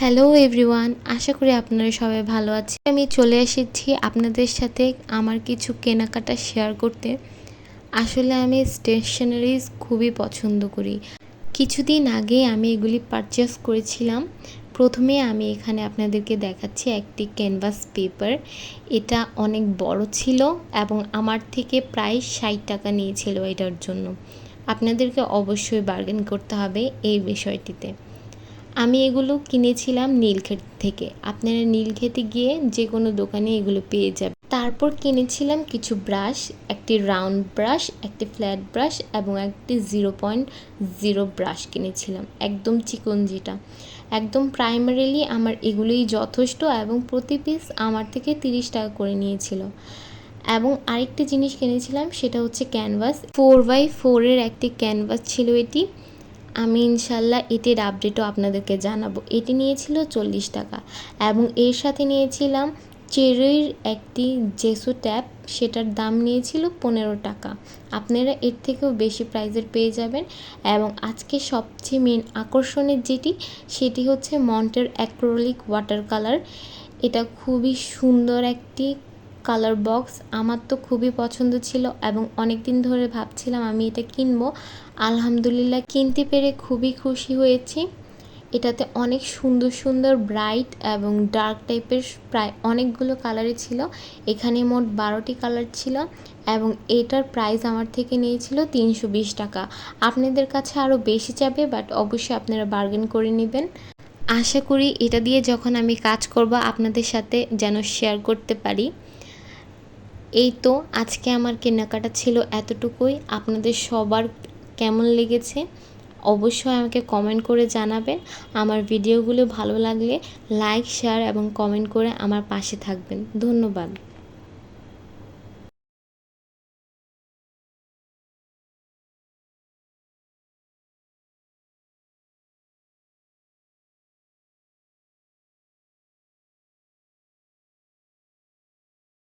Hello everyone আশা করি আপনারা সবাই ভালো আছে আমি চলে এসেছি আপনাদের সাথে আমার কিছু কেনাকাটা শেয়ার করতে। আসলে আমি স্টেশনারিজ খুবই পছন্দ করি। কিছুদিন আগে আমি এগুলি পারচেস করেছিলাম। প্রথমে আমি এখানে আপনাদেরকে দেখাচ্ছি একটি ক্যানভাস পেপার এটা অনেক বড় ছিল এবং আমার থেকে প্রায় ষাট টাকা নিয়েছিল এটার জন্য। আপনাদেরকে অবশ্যই বার্গেন করতে হবে এই বিষয়টিতে। আমি এগুলো কিনেছিলাম নীলক্ষেত থেকে। আপনারা নীলক্ষেতে গিয়ে যে কোনো দোকানে এগুলো পেয়ে যাবেন। তারপর কিনেছিলাম কিছু ব্রাশ, একটি রাউন্ড ব্রাশ, একটি ফ্ল্যাট ব্রাশ এবং একটি জিরো পয়েন্ট জিরো ব্রাশ কিনেছিলাম, একদম চিকন যেটা। একদম প্রাইমারিলি আমার এগুলোই যথেষ্ট এবং প্রতি পিস আমার থেকে তিরিশ টাকা করে নিয়েছিল। এবং আরেকটি জিনিস কিনেছিলাম, সেটা হচ্ছে ক্যানভাস। ফোর বাই ফোরের একটি ক্যানভাস ছিল এটি। আমি ইনশাল্লাহ এটির আপডেটও আপনাদেরকে জানাব। এটি নিয়েছিল চল্লিশ টাকা এবং এর সাথে নিয়েছিলাম চেরির একটি জেসু ট্যাপ সেটার দাম নিয়েছিল পনেরো টাকা। আপনারা এর থেকেও বেশি প্রাইজের পেয়ে যাবেন এবং আজকে সবচেয়ে মেন আকর্ষণের যেটি, সেটি হচ্ছে মন্টের অ্যাক্রোলিক ওয়াটার কালার এটা খুবই সুন্দর একটি কালার বক্স আমার তো খুবই পছন্দ ছিল এবং অনেক দিন ধরে ভাবছিলাম আমি এটা কিনবো। আলহামদুলিল্লাহ কিনতে পেরে খুবই খুশি হয়েছি। এটাতে অনেক সুন্দর সুন্দর, ব্রাইট এবং ডার্ক টাইপের প্রায় অনেকগুলো কালারই ছিল। এখানে মোট বারোটি কালার ছিল এবং এটার প্রাইস আমার থেকে নিয়েছিল তিনশো বিশ টাকা। আপনাদের কাছে আরও বেশি যাবে, বাট অবশ্যই আপনারা বার্গেন করে নেবেন। আশা করি এটা দিয়ে যখন আমি কাজ করব, আপনাদের সাথে যেন শেয়ার করতে পারি। এই তো আজকে আমার কেনাকাটা ছিল এতটুকুই। আপনাদের সবার কেমন লেগেছে? অবশ্যই আমাকে কমেন্ট করে জানাবেন। আমার ভিডিওগুলো ভালো লাগলে লাইক শেয়ার এবং কমেন্ট করে আমার পাশে থাকবেন। ধন্যবাদ।